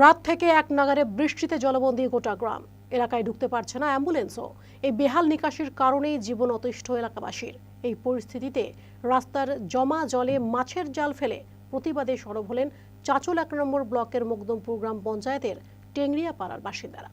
রাত থেকে এক নাগারে বৃষ্টিতে জলবন্দী গোটা গ্রাম। এলাকায় ঢুকতে পারছে না অ্যাম্বুলেন্সও। এই বেহাল নিকাশির কারণেই জীবন অতিষ্ঠ এলাকাবাসীর। এই পরিস্থিতিতে রাস্তার জমা জলে মাছের জাল ফেলে প্রতিবাদে সরব হলেন চাচল এক নম্বর ব্লকের মুকদমপুর গ্রাম পঞ্চায়েতের টেংরিয়া পাড়ার বাসিন্দারা।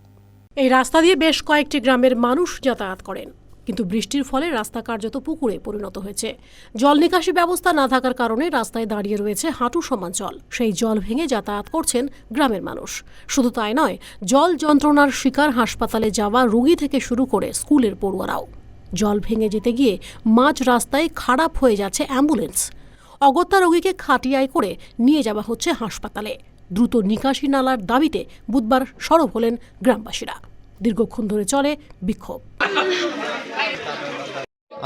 এই রাস্তা দিয়ে বেশ কয়েকটি গ্রামের মানুষ যাতায়াত করেন। কিন্তু বৃষ্টির ফলে রাস্তা কার্যত পুকুরে পরিণত হয়েছে। জল নিকাশি ব্যবস্থা না থাকার কারণে রাস্তায় দাঁড়িয়ে রয়েছে হাঁটু সমান জল। সেই জল ভেঙে যাতায়াত করছেন গ্রামের মানুষ। শুধু তাই নয়, জল যন্ত্রণার শিকার হাসপাতালে যাওয়া রোগী থেকে শুরু করে স্কুলের পড়ুয়ারাও। জল ভেঙে যেতে গিয়ে মাঝ রাস্তায় খারাপ হয়ে যাচ্ছে অ্যাম্বুলেন্স। অগত্যা রোগীকে খাটিয়ায় করে নিয়ে যাওয়া হচ্ছে হাসপাতালে। দ্রুত নিকাশি নালার দাবিতে বুধবার সরব হলেন গ্রামবাসীরা। দীর্ঘক্ষণ ধরে চলে বিক্ষোভ।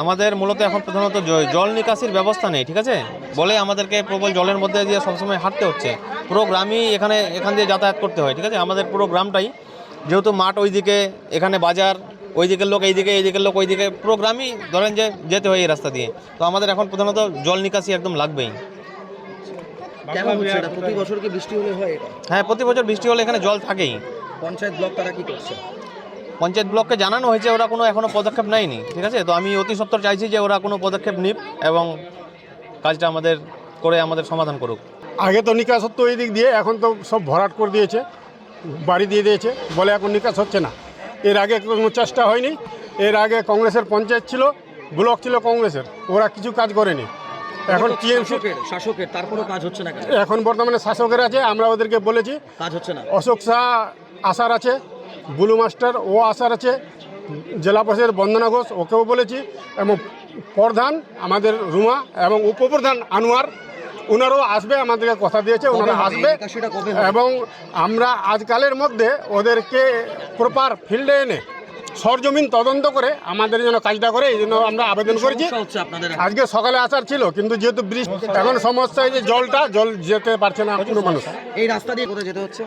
আমাদের মূলত এখন প্রধানত জল নিকাশির ব্যবস্থা নেই ঠিক আছে? বলে আমাদেরকে প্রবল জলের মধ্যে দিয়ে সবসময় হাঁটতে হচ্ছে। পুরো গ্রামই এখানে এখান দিয়ে যাতায়াত করতে হয় ঠিক আছে? আমাদের পুরো গ্রামটাই যেহেতু মাঠ ওইদিকে এখানে বাজার ওই দিকের লোক এইদিকে এই দিকের লোক ওইদিকে পুরো গ্রামই ধরেন যে যেতে হয় এই রাস্তা দিয়ে। তো আমাদের এখন প্রধানত জল নিকাশি একদম লাগবেই। হয় হ্যাঁ প্রতি বছর বৃষ্টি হলে এখানে জল থাকেই। পঞ্চায়েত ব্লক তারা কি করছে? পঞ্চায়েত ব্লককে জানানো হয়েছে ওরা কোনো এখনও পদক্ষেপ নেয়নি ঠিক আছে? তো আমি অতি সত্তর চাইছি যে ওরা কোনো পদক্ষেপ নিক এবং কাজটা আমাদের করে আমাদের সমাধান করুক। আগে তো নিকাশ হতো এই দিক দিয়ে এখন তো সব ভরাট করে দিয়েছে বাড়ি দিয়ে দিয়েছে বলে এখন নিকাশ হচ্ছে না। এর আগে কোনো চেষ্টা হয়নি এর আগে কংগ্রেসের পঞ্চায়েত ছিল ব্লক ছিল কংগ্রেসের ওরা কিছু কাজ করেনি। এখন টিএমসি শাসকের শাসকের তারপরেও কাজ হচ্ছে না এখন বর্তমানে শাসকের আছে আমরা ওদেরকে বলেছি। কাজ হচ্ছে না। অশোক শাহ আসার আছে বুলু মাস্টার ও আসার আছে। জেলা পরিষদের বন্দনা ঘোষ ওকেও বলেছি। এবং প্রধান আমাদের রুমা এবং উপপ্রধান আনোয়ার ওনারও আসবে আমাদেরকে কথা দিয়েছে ওনারা আসবে? এবং আমরা আজকালের মধ্যে ওদেরকে প্রপার ফিল্ডে এনে সরজমিন তদন্ত করে আমাদের জন্য কাজটা করে এই জন্য আমরা আবেদন করেছি? আজকে সকালে আসার ছিল কিন্তু যেহেতু বৃষ্টি এখন সমস্যা হয়েছে যে জলটা জল যেতে পারছে না কোনো মানুষ। এই রাস্তা দিয়ে কোথায় যেতে হচ্ছে?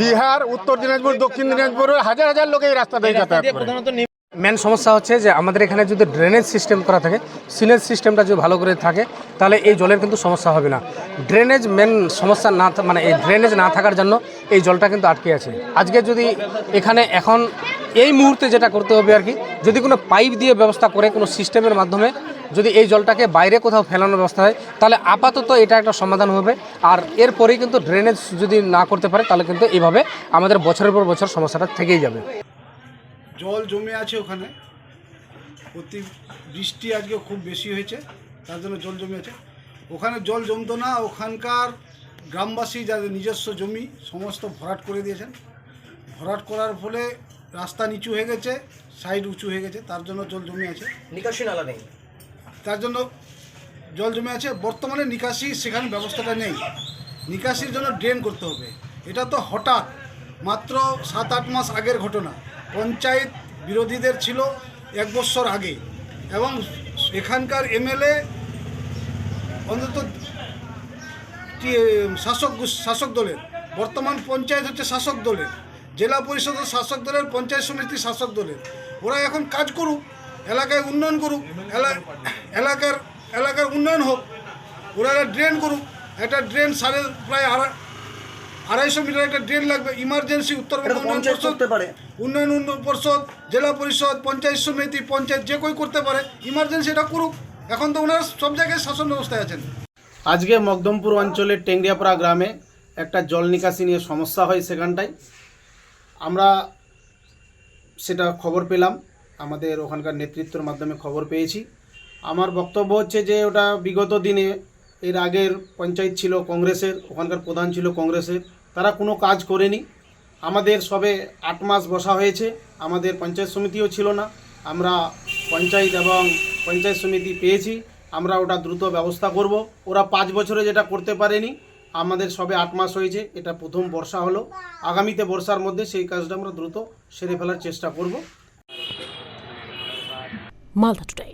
বিহার উত্তর দিনাজপুর দক্ষিণ দিনাজপুরের হাজার হাজার লোক এই রাস্তা দিয়ে যাতায়াত করে। মেন সমস্যা হচ্ছে যে আমাদের এখানে যদি ড্রেনেজ সিস্টেম করা থাকে সিনেজ সিস্টেমটা যদি ভালো করে থাকে, তাহলে এই জলের কিন্তু সমস্যা হবে না। ড্রেনেজ মেন সমস্যা না মানে এই ড্রেনেজ না থাকার জন্য এই জলটা কিন্তু আটকে আছে। আজকে যদি এখানে এখন এই মুহূর্তে যেটা করতে হবে আর কি, যদি কোনো পাইপ দিয়ে ব্যবস্থা করে কোনো সিস্টেমের মাধ্যমে যদি এই জলটাকে বাইরে কোথাও ফেলানোর ব্যবস্থা হয়, তাহলে আপাতত এটা একটা সমাধান হবে। আর এরপরেই কিন্তু ড্রেনেজ যদি না করতে পারে, তাহলে কিন্তু এইভাবে আমাদের বছরের পর বছর সমস্যাটা থেকেই যাবে। জল জমে আছে ওখানে। অতি বৃষ্টি আজকে খুব বেশি হয়েছে তার জন্য জল জমে আছে। ওখানে জল জমতো না ওখানকার গ্রামবাসী যাদের নিজস্ব জমি সমস্ত ভরাট করে দিয়েছেন। ভরাট করার ফলে রাস্তা নিচু হয়ে গেছে সাইড উঁচু হয়ে গেছে তার জন্য জল জমে আছে। নিকাশি নালা নেই? তার জন্য জল জমে আছে। বর্তমানে নিকাশি সেখানে ব্যবস্থাটা নেই। নিকাশির জন্য ড্রেন করতে হবে। এটা তো হঠাৎ মাত্র সাত আট মাস আগের ঘটনা। পঞ্চায়েত বিরোধীদের ছিল এক বছর আগে। এবং এখানকার এমএলএ অন্তত শাসক শাসক দলের। বর্তমান পঞ্চায়েত হচ্ছে শাসক দলের। জেলা পরিষদ ও শাসক দলের, পঞ্চায়েত সমিতি শাসক দলের। ওরা এখন কাজ করুক, এলাকায় উন্নয়ন করুক, এলা- এলাকার এলাকার উন্নয়ন হোক, ওরা ড্রেন করুক। একটা ড্রেন সাড়ে প্রায় আড়াই আড়াইশো মিটার একটা ড্রেন লাগবে ইমার্জেন্সি উত্তরবঙ্গ উন্নয়ন পরিষদ করতে পারে। উন্নয়ন উন্নয়ন পরিষদ জেলা পরিষদ পঞ্চায়েত সমিতি পঞ্চায়েত যে কেউ করতে পারে ইমার্জেন্সি এটা করুক। এখন তো ওনারা সব জায়গায় শাসন ব্যবস্থায় আছেন। আজকে মকদমপুর অঞ্চলের টেংরিয়াপাড়া গ্রামে একটা জল নিকাশি নিয়ে সমস্যা হয় সেখানটায়। আমরা সেটা খবর পেলাম আমাদের ওখানকার নেতৃত্বের মাধ্যমে খবর পেয়েছি। আমার বক্তব্য হচ্ছে যে ওটা বিগত দিনে এর আগের পঞ্চায়েত ছিল কংগ্রেসের ওখানকার প্রধান ছিল কংগ্রেসের। তারা কোনো কাজ করেনি। আমাদের সবে আট মাস বসা হয়েছে। আমাদের পঞ্চায়েত সমিতিও ছিল না। আমরা পঞ্চায়েত এবং পঞ্চায়েত সমিতি পেয়েছি। আমরা ওটা দ্রুত ব্যবস্থা করব। ওরা পাঁচ বছরে যেটা করতে পারেনি, আমাদের সবে আট মাস হয়েছে। এটা প্রথম বর্ষা হলো। আগামীতে বর্ষার মধ্যে সেই কাজটা আমরা দ্রুত সেরে ফেলার চেষ্টা করব। মালদা টুডে